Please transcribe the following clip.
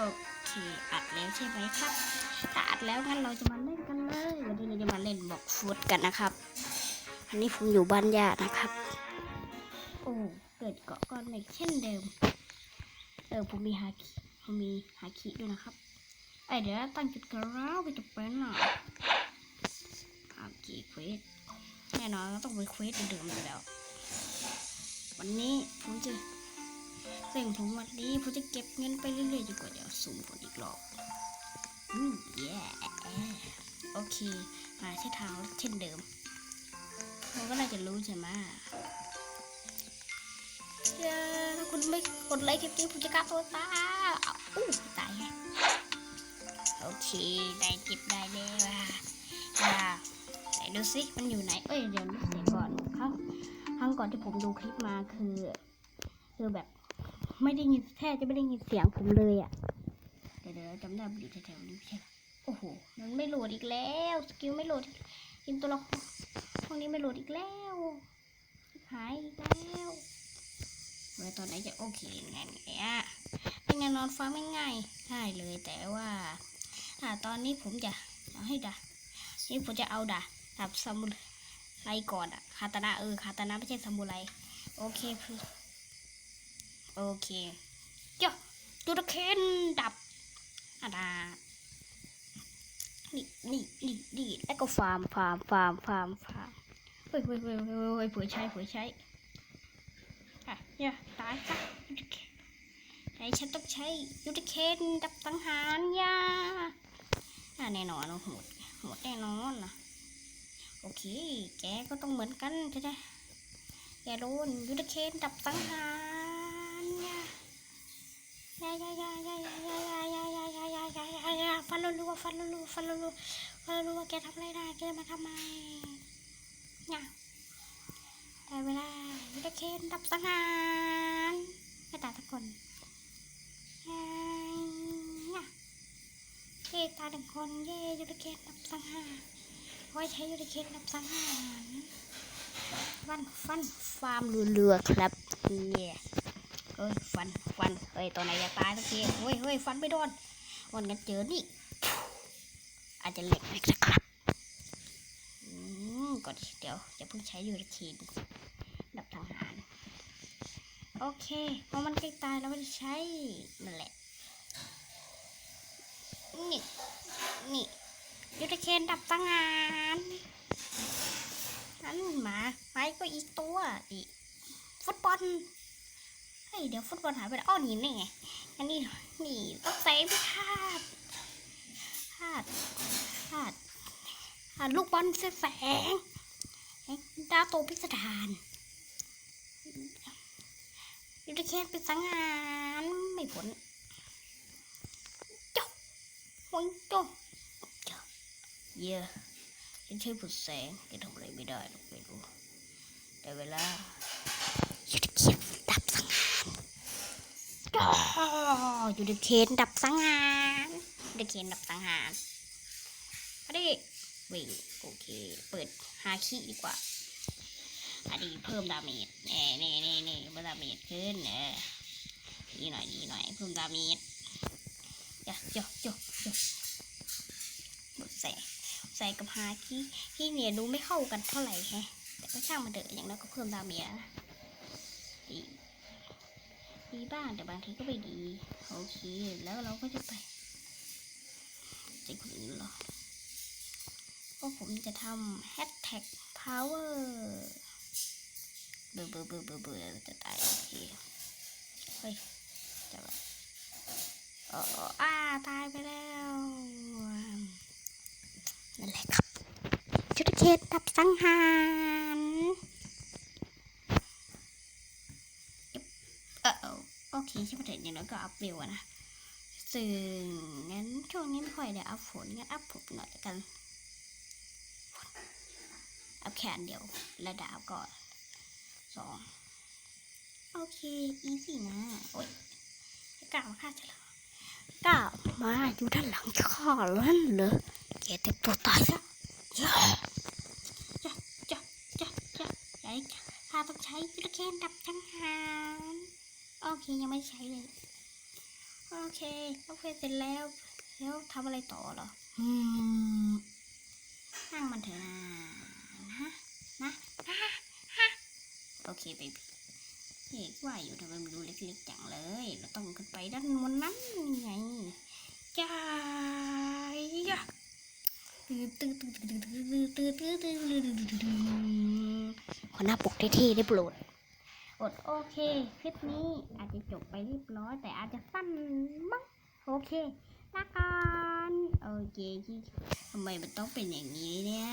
โอเค อัดแล้วใช่ไหมครับ ถ้าอัดแล้วงั้นเราจะมาเล่นกันเลยวันนี้เราจะมาเล่นบอกฟุตกันนะครับ อันนี้ผมอยู่บ้านญาตินะครับ โอ้เกิดเกาะก้อนเมฆเช่นเดิม เออผมมีฮาคิผมมีฮาคิด้วยนะครับไอเดี๋ยวตั้งจุดกระร้าวไปจะเป็นหน่อยฮาคิเควสแน่นอนต้องไปเควสเดิมอยู่แล้ว วันนี้ผมจะ สิ่งผมวันนี้ผมจะเก็บเงินไปเรื่อยๆจนกว่าจะสุ่มผลอีกรอบอืมเย้โอเคมาใช้ทางเช่นเดิมเราก็น่าจะรู้ใช่ไหมถ้าคุณไม่กดไลค์คลิปนี้ผมจะฆ่าตัวตายอ้าวอู้ตายโอเคได้เก็บได้แล้วอะอ่าไหนดูสิมันอยู่ไหนเอ้ยเดี๋ยวเสียก่อนครั้งครั้งก่อนที่ผมดูคลิปมาคือ คือแบบ ไม่ได้ยินแทบจะไม่ได้ยินเสียงผมเลยอะ เดี๋ยวเดี๋ยวจำได้มันอยู่แถวๆนี้ใช่เหรอโอ้โห มันไม่โหลดอีกแล้ว สกิลไม่โหลดกินตัวละครพวกนี้ไม่โหลดอีกแล้ว หายอีกแล้วเมื่อตอนไหนจะโอเคไงเนี่ยเป็นไงนอนฟังไม่ง่ายง่ายเลยแต่ว่าถ้าตอนนี้ผมจะเอาให้ดานี่ผมจะเอาดาดับซามูไรก่อนอะคาตานะเออคาตานะไม่ใช่ซามูไรโอเคคือ โอเคเจ้าดูตะเคนดับอาดานี่นี่นี่นี่แล้วก็ฟาร์มฟาร์มฟาร์มฟาร์มฟาร์มเฮ้ยเฮ้ยเฮ้ยเฮ้ยเฮ้ยเผื่อใช้เผื่อใช้อะเนี่ยตายซะไอ้ฉันต้องใช้ยูตะเคนดับสังหารยาอะแน่นอนโหดโหดแน่นอนนะโอเค แกก็ต้องเหมือนกันใช่ไหมอย่าโดนยูทเคนดับสังหาร ย่ายายายายายายายายายายายาย่าฟันรัวๆฟันรัวๆฟันรัวๆฟันรัวๆแกทำอะไรได้แกมาทำไมเนี่ยได้เวลายูทเคนดับสังหารไม่ตาทุกคนเนี่ยเย้ตาหนึ่งคนเย้ยูทเคนดับสังหารไว้ใช้ยูทเคนดับสังหารฟันฟันฟาร์มเรือๆครับเนี่ย เอ้ยฟันฟันเฮ้ยตัวไหนจะตายสักทีเฮ้ยเฮ้ยฟันไม่โดนวันกันเจอนี่อาจจะเหล็กนะครับอืมก่อนเดี๋ยวจะเพิ่งใช้ยูริคีนดับทหารโอเคพอมันใกล้ตายเราไม่ได้ใช้นั่นแหละนี่นี่ยูริเคนดับทหารนั่นหมาไม้ก็อีกตัวอีกฟุตบอล เฮ้ยเดี๋ยวฟุตบอลหายไปแล้วอ้อนี่นี่ไงอันนี้นี่ต้องใส่ไม่พลาดพลาดพลาดพลาดลูกบอลแสงดาวโตพิสดารยูทเคนเป็นสังหารไม่ผลจบหงจบเยอะฉันใช้ผุดแสงแกทำอะไรไม่ได้หรอกไม่รู้แต่เวลาหยุดเขียน หยุดเขียนดับสังหารหยุดเขียนดับสังหารอันนี้วิ่งโอเค เปิดฮาคิดีกว่าอันนี้เพิ่มดาเมจเน่เน่เน่เน่เพิ่มดาเมจขึ้นเออดีหน่อยดีหน่อยเพิ่มดาเมจจ้ะจ้ะจ้ะจ้ะหมดแสงใส่กับฮาคิที่เนี่ยดูไม่เข้ากันเท่าไหร่แฮะแต่ก็ช่างมันเถอะอย่างน้อยก็เพิ่มดาเมียนะ ดีบ้างแต่บางทีก็ไม่ดี โอเค แล้วเราก็จะไปจะคนอื่นหรอก็ผมจะทำแฮชแท็ก power เบื่อเบื่อเบื่อเบื่อเบื่อจะตายโอเคเฮ้ยจะแบบเอออ่าตายไปแล้วนั่นแหละครับชุดเคนดับสังหารเออ โอเคใช่ไหมเด็กอย่างน้อยก็อัพวลอะนะซึ่งงั้นช่วงนี้ไม่ค่อยได้อัพฝนงั้นอัพผมหน่อยกัน อัพแขนเดียวและดาบก่อนสองโอเคอีซี่นะโอ้ยกล่าวค่าจะแล้วกล่าวมาอยู่ด้านหลังข้าแล้วเหรอแกต็มตัวตายซะจ้าจ้าจ้าจ้าจ้าไอ้ข้าต้องใช้ยูทเคนดับสังหาร โอเคยังไม่ใช้เลย โอเคโอเคเสร็จแล้ว แล้วทำอะไรต่อเหรอ อืมนั่งมันเถอะนะนะนะนะฮะโอเคเบบี้เอกว่าอยู่ทำไมมันดูเล็กๆจังเลย เราต้องขึ้นไปด้านบนนั้นไงจ้ายะตื้อตื้อตื้อตื้อตื้อตื้อตื้อตื้อตื้อตื้อตื้อขอหน้าปกเท่ๆได้โปรด กดโอเค คลิปนี้อาจจะจบไปเรียบร้อย แต่อาจจะสั้นมั้งโอเคละกันโอเคทำไมมันต้องเป็นอย่างนี้เนี่ย